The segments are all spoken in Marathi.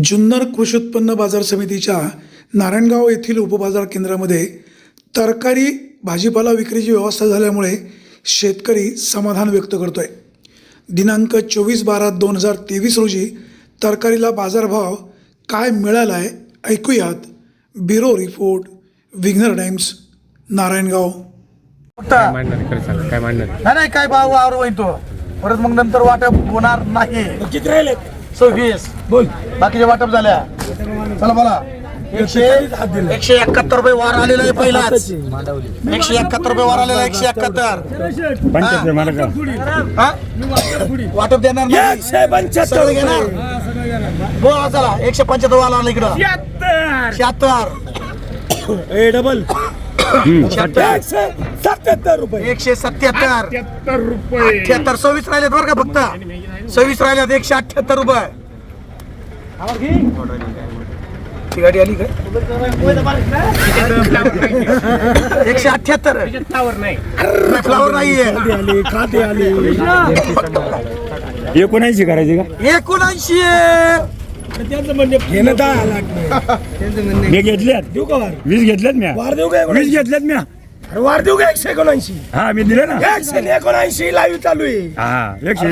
जुन्नर कृषी उत्पन्न बाजार समितीच्या नारायणगाव येथील उपबाजार केंद्रामध्ये तरकारी भाजीपाला विक्रीची व्यवस्था झाल्यामुळे शेतकरी समाधान व्यक्त करतोय. दिनांक चोवीस बारा दोन हजार तेवीस रोजी तरकारीला बाजारभाव काय मिळाला आहे ऐकूयात. Bureau report Vighnahar Times Narayangaon. काय आहे, आहे? नाही नाही काय भाव तो. परत मग नंतर वाटप होणार नाही. किती राहिले? सव्वीस. बोल. बाकीच्या वाटप झाल्या. चला बोला. एकशे एकशे एकाहत्तर रुपये वार आलेला आहे पहिलाच. एकशे एकाहत्तर रुपये वार आलेला एकशे एकाहत्तर? वाटप देणार घेणार? बोला चला. एकशे पंच्याहत्तर वाला आला इकडं. शहात्तर. ए डबल सत्याहत्तर रुपये. एकशे सत्याहत्तर. अठ्याहत्तर सव्वीस राहिलेत बरं का फक्त. सव्वीस राहिल्यात एकशे अठ्याहत्तर रुपये. ती गाडी आली का? एकशे अठ्याहत्तर. फ्लावर नाहीये. आले खाते आले. एकोणऐंशी करायची का? एकोणऐंशी त्यांचं म्हणणे घेणं दहा लाख नाही. मी घेतल्यात देऊ का वार? वीस घेतल्यात म्या. वार देऊ का वीस घेतल्यात म्या. अरे वार देऊ का एकशे एकोणऐंशी? हा मी दिले ना. एकशे एकोणऐंशी लाईव्ह चालू आहे. हा एकशे.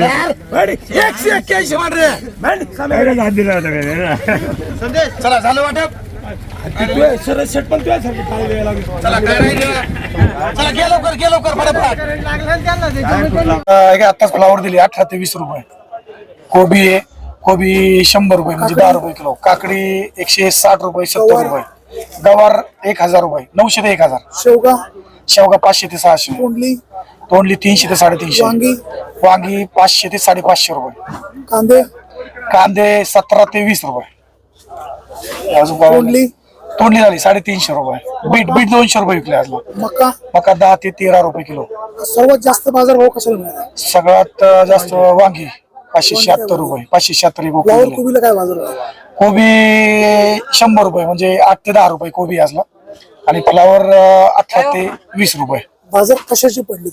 एकशे. एक्क्याऐंशी मान रे भांड, सामे. पहिलाच हात दिला होता. चला झालं वाटप? तू आहे, सरळ शेट पण लागली. चला काय राहिलं चला गे लवकर गे लवकर फटाफट. आताच फ्लावर दिली अठरा ते वीस रुपये. कोबी आहे कोबी शंभर रुपये म्हणजे दहा रुपये किलो. काकडी एकशे साठ रुपये सत्तर रुपये. गवार एक हजार रुपये नऊशे ते एक हजार. शेवगा? शेवगा पाचशे ते सहाशे. तोंडली? तोंडली तीनशे ते साडेतीनशे. वांगी? वांगी पाचशे ते साडेपाचशे रुपये. कांदे? कांदे सतरा ते वीस रुपये. अजून तोंडली? तोंडली झाली साडेतीनशे रुपये. बीट बीट दोनशे रुपये विकले आज मका? मका दहा ते तेरा रुपये किलो. सर्वात जास्त बाजारभाव कशाला मिळाला? सगळ्यात जास्त वांगी. पाचशे शहात्तर रुपये. पाचशे शहात्तर फ्लावर कोबी कोबीला काय बाजार आहे? कोबी शंभर रुपये म्हणजे आठ ते दहा रुपये कोबी असला आणि फ्लावर अठरा ते वीस रुपये. बाजार कशाची पडली?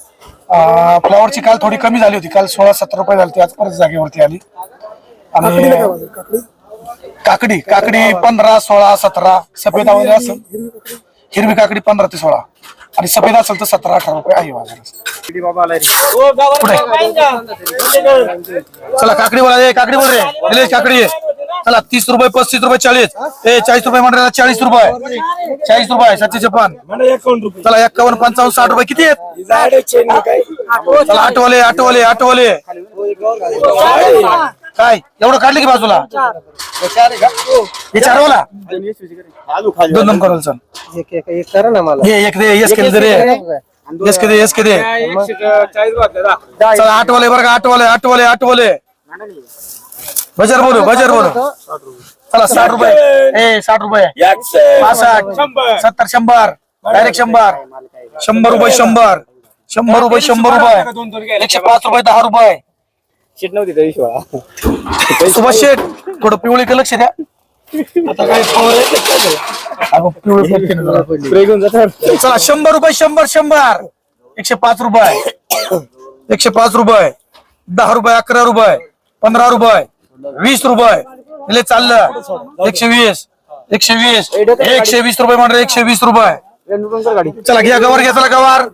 अं, फ्लावरची काल थोडी कमी झाली होती. काल सोळा सत्तर रुपये झाली होती. आज परत जागेवरती आली. काकडीला काय आणि बाजार? काकडी? काकडी काकडी पंधरा सोळा सतरा सफेद आवली असेल हिरवी काकडी हिरवी काकडी पंधरा ते सोळा. आणि सफेद असेल तर सतरा अठरा रुपये आहे बाजारात चला काकडी बोला काकडी बोल रे. निलेश काकडी चला तीस रुपये पस्तीस रुपये चाळीस. ए चाळीस रुपये मंडळाला चाळीस रुपये. चाळीस रुपये सातशे छप्पन एकावन्न चला एक्कावन्न पंचावन्न साठ रुपये. किती आहेत? चला आठवले आठवले आठवले. काय? चल. बजर बोलू बजर बोलू. चला, साठ रुपये. ए, साठ रुपये. सत्तर, शंभर. डायरेक्ट शंभर. शंभर रुपये, शंभर. शंभर रुपये शंभर रुपये. एकशे पाच रुपये, दहा रुपये. सुभाष शेठ थोडं पिवळी का लक्ष द्या. आता काय? अगं, पिवळी. चला शंभर रुपये शंभर शंभर. एकशे पाच रुपये. एकशे पाच रुपये. दहा रुपये अकरा रुपये. पंधरा रुपये. वीस रुपये. इले चाललं. एकशे वीस. एकशे वीस. एकशे वीस रुपये म्हणजे एकशे वीस रुपये. चला घ्या गवार घ्या चला गवार.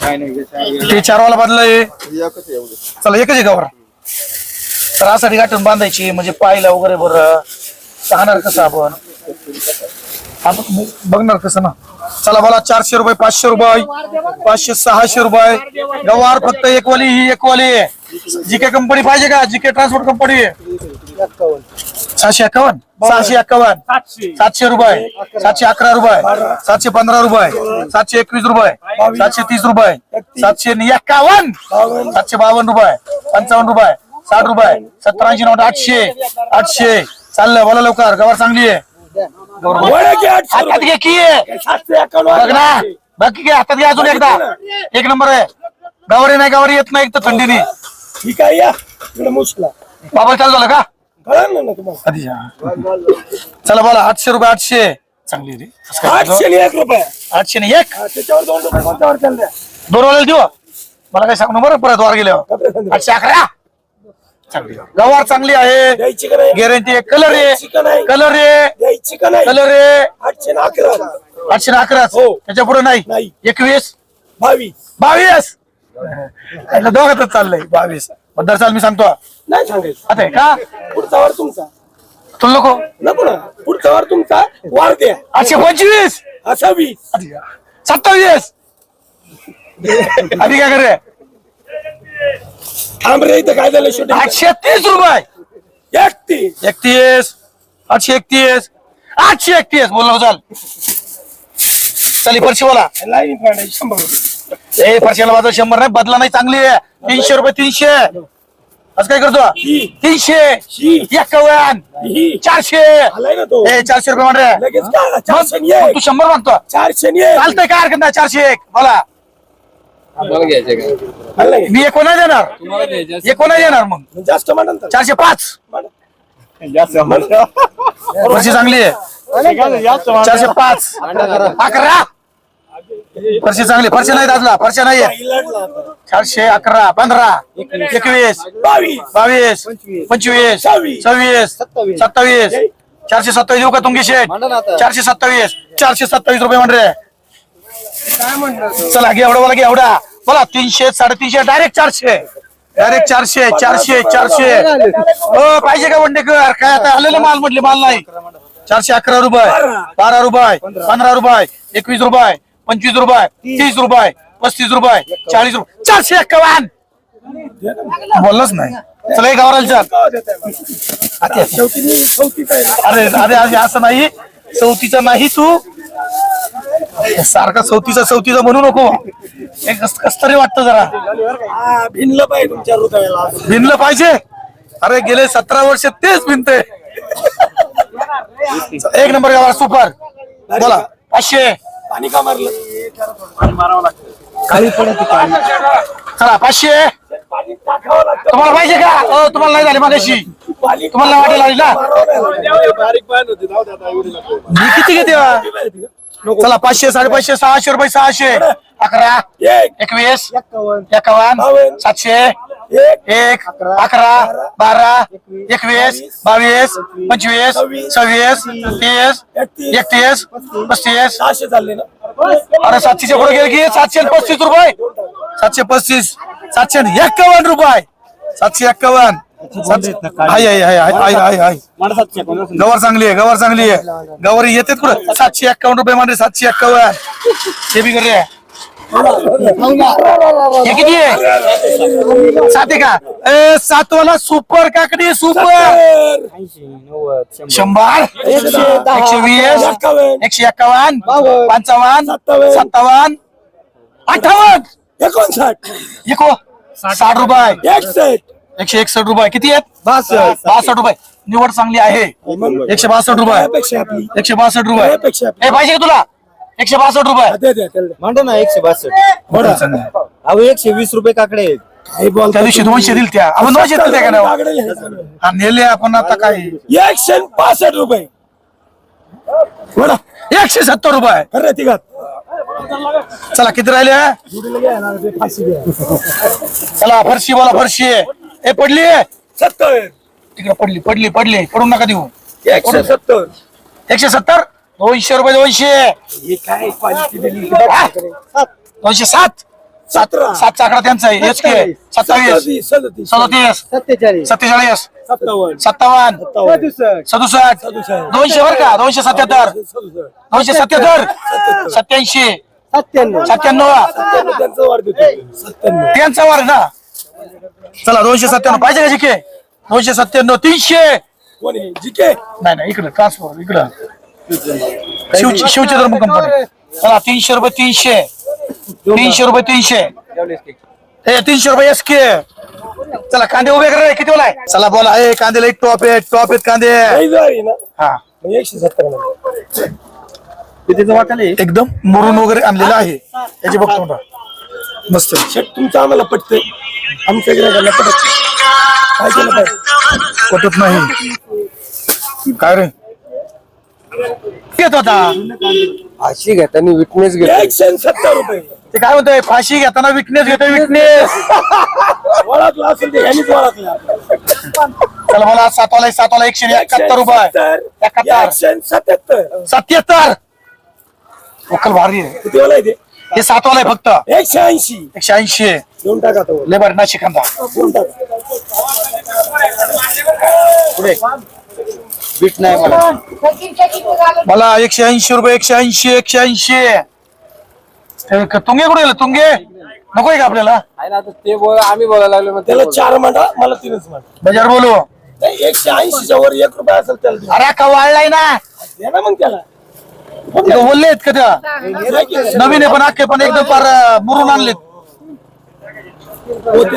ते चारवाला बांधलंय चला एकच आहे गवार तर आसाठी गाठून बांधायची म्हणजे पायला वगैरे बरं. राहणार कसं आपण? आपण बघणार कसं ना? चला बोला चारशे रुपये पाचशे रुपये. पाचशे सहाशे रुपये. गवार फक्त एक वाली ही एक वाली आहे. जीके कंपनी पाहिजे का? जीके ट्रान्सपोर्ट कंपनी सहाशे एक्कावन्न सहाशे एक्कावन्न सातशे. रुपये. सातशे अकरा रुपये. सातशे पंधरा रुपये. सातशे एकवीस रुपये. सातशे तीस रुपये. सातशे एक्कावन्न सातशे बावन्न रुपये. पंचावन्न रुपये. साठ रुपये. सत्तर ऐंशी नव्वद आठशे. आठशे. चाललंय बोला लवकर. गवार चांगली आहे. हातात घे की बघ ना. वाले. बघ की घे, हातात घे अजून एकदा. एक नंबर आहे. गवारी नाही गवारी येत नाही एक तर थंडीने. ठीक आहे या. इकडे मुसला बाबा चालू झालं का? कळलं ना तुम्हाला? कधी. चला बोला. आठशे रुपये आठशे. चांगली रे. असं काय आठशे एक रुपये. आठशे आणि एक? हा, त्याच्यावर दोन रुपये कोणत्यावर चालले? दोन वाला देऊ? मला काय सांगू बरं परत वार गेल्यावर. आठशे अकरा चांगली गवार चांगली आहे. द्यायची का नाही? गॅरंटी आहे. कलर द्यायची का आहे नाही? कलर आहे. द्यायची का नाही? कलर आहे. आठशे ना अकरा आठशे अकरा हो. त्याच्या पुढे नाही. नाही. एकवीस. बावीस. बावीस. दोघातच चाललंय बावीस. चाल मी सांगतो नाही सांगायचं. आता हे का? पुढचा वार तुमचा. तुला नको. नको ना. पुढचा वार तुमचा. वार द्या. आठशे पंचवीस. असा वीस. सत्तावीस. आधी काय करे? थांब रे इथं काय झालं शूटिंग आठशे तीस रुपये. एकतीस. एकतीस. आठशे एकतीस. आठशे एकतीस. बोल नको चाल. चल परशी बोला. लाईन पाडायची शंभर रुपये. ए परशाला माझा शंभर नाही बदला नाही चांगली आहे. तीनशे रुपये तीनशे. असं काय करतो. तीनशे. एक्कावन्न. चारशे. आलाय ना तो. ए चारशे रुपये ये तू शंभर मागतो? चारशे चालतंय काय हरकत नाही? चारशे एक. बोला. मी एक नाही देणार? एक नाही देणार मग? जास्त. चारशे पाच. चांगली आहे. चारशे पाच. अकरा. फरशी चांगली फरशी नाही दाजला फरशा ही आता. चारशे अकरा पंधरा एकवीस बावीस पंचवीस सव्वीस. सत्तावीस. चारशे सत्तावीस देऊ का तुमची शेट? चारशे सत्तावीस. चारशे सत्तावीस रुपये म्हण रे चला घे एवढा बोला घे एवढा. बोला तीनशे साडेतीनशे डायरेक्ट चारशे. डायरेक्ट चारशे चारशे चारशे. हो पाहिजे का वंडेकर काय आता आलेले माल म्हटले माल नाही. चारशे अकरा रुपये बारा रुपये पंधरा रुपये एकवीस रुपये. पंचवीस रुपये तीस. रुपये पस्तीस रुपये चाळीस रुपये. चारशे एक्कावन्न. बोललंच नाही. चला एक गावराला चाल. अरे अरे अरे असं नाही. चौथीचा नाही तू. सारखा चौथीचा चौथीचा म्हणू नको. एक कस तरी वाटतं जरा. भिनलं पाहिजे. तुमच्या हृदयाला भिनलं पाहिजे अरे गेले सतरा वर्ष तेच भिनते. एक नंबर गावा सुपर. बोला. पाचशे. पाणी का मारलं? चला पाचशे पाणी टाकावं लागतं तुम्हाला पाहिजे का? तुम्हाला नाही झाली पाणी तुम्हाला नाही वाटेल आली ना? मी किती घेते? बा? चला पाचशे साडेपाचशे सहाशे रुपये सहाशे. अकरा एक. एकवीस एकावन्न सातशे. एक अकरा बारा एकवीस बावीस पंचवीस सव्वीस तीस एकतीस पस्तीस. सहाशे चालले ना अरे सातशे पुढे गेले की सातशे पस्तीस रुपये? सातशे पस्तीस सातशे एक्कावन्न रुपये. सातशे एक्कावन्न. हाय हाय हाय गवर चांगली आहे गवर चांगली आहे. गवर येते कुठं? सातशे एक्कावन्न रुपये म्हणजे सातशे एक्कावन्न. ते बी करे हे किती आहे सात आहे का ए सातवाला सुपर काकडी सुपर. शंभर एकशे वीस एकशे एक्कावन्न पंचावन्न सत्तावन्न. अठ्ठावन्न. एकोणसाठ. एको साठ रुपये. एकसष्ट. एकशे एकसष्ट रुपये. किती आहेत? बासष्ट. रुपये. निवड चांगली आहे. एकशे बासष्ट रुपये. आपली. एकशे बासष्ट रुपये. ए पाहिजे का तुला? एकशे बासष्ट रुपये. दे दे त्याला मांडा ना एकशे बासष्ट. अहो एकशे वीस रुपये काकडे आहेत. काही बोल त्या दिवशी दोनशे दिल त्या. आपण दोनशे दिल त्या का नाही? हा, नेले आपण आता काय एकशे पासष्ट रुपये. बडा एकशे सत्तर रुपये. खरं तिघात चला किती राहिले जुडीला घ्या ना, ते फाशी घ्या चला फरशी बोला फरशी. ए पडली? सत्तर. तिकडे पडली पडली पडली. पडून नका देऊ. एकशे सत्तर. एकशे सत्तर? दोनशे रुपये दोनशे. ही काय क्वालिटी दिली? दोनशे सात. सतरा. सातचा आकडा त्यांचा आहे. H K. सत्तावीस. सदतीस सत्तेचाळीस. सत्तेचाळीस. सत्तावन्न. सत्तावन्न. सदुसष्ट. दोनशे बर का? दोनशे सत्याहत्तर. दोनशे सत्याहत्तर. सत्याऐंशी. सत्त्याण्णव. सत्त्याण्णव. त्यांचं वाढ देतो. सत्त्याण्णव. त्यांचा वर ना. चला दोनशे सत्त्याण्णव. पाहिजे का जिके? दोनशे सत्त्याण्णव. तीनशे. कोणी? जिके? नाही नाही इकडे ट्रान्सफर इकडं. शिव शिवची धर्म कंपनी. चला तीनशे रुपये तीनशे. तीनशे रुपये तीनशे. हे तीनशे रुपये एस के चला कांदे उभे करा किती ओलाय चला बोला. ए कांदे लई टॉप आहेत टॉप आहेत कांदे. हा. एकशे सत्तर एकदम मुरून वगैरे आणलेलं आहे. याची बघतो म्हणा. मस्त शेट तुमचं आम्हाला पटतंय. आमच्या गिरायकाला पटत काय केलं पाहिजे? पटत नाही. काय रे? येत होता अशी घेताना विटनेस घेतो एकशे सत्तर रुपये. ते काय म्हणतोय? फाशी घेताना विटनेस घेतोय विटनेस ओळखला असेल ते ह्यांनीच ओळखला चला मला सातवाला सातवाला एकशे एकाहत्तर रुपये एकाहत्तर. एकशे सत्याहत्तर. सत्याहत्तर. भारी आहे. किती वाला आहे ते? हे सातवाला आहे फक्त. एकशे ऐंशी. एकशे ऐंशी आहे. देऊन टाका तो. लेबर नाशिक कांदा देऊन टाका. पुढे. बीट नाही मला. मला एकशे ऐंशी रुपये एकशे ऐंशी एकशे ऐंशी. तुंगे कुठे गेले? तुंगे? नकोय का आपल्याला? आहे ना ते बोल आम्ही बोलायला लागलो मग त्याला चार म्हणा मला तीनच म्हणा बाजार बोलू. नाही, एकशे ऐंशीच्या वर एक रुपया असेल त्याला. अरे का वाढलाय ना? दे ना मग त्याला. इथं बोलले आहेत का त्या? नवीन आहे पण अख्खे पण एकदम फार अं, मुरून आणलेत. होते.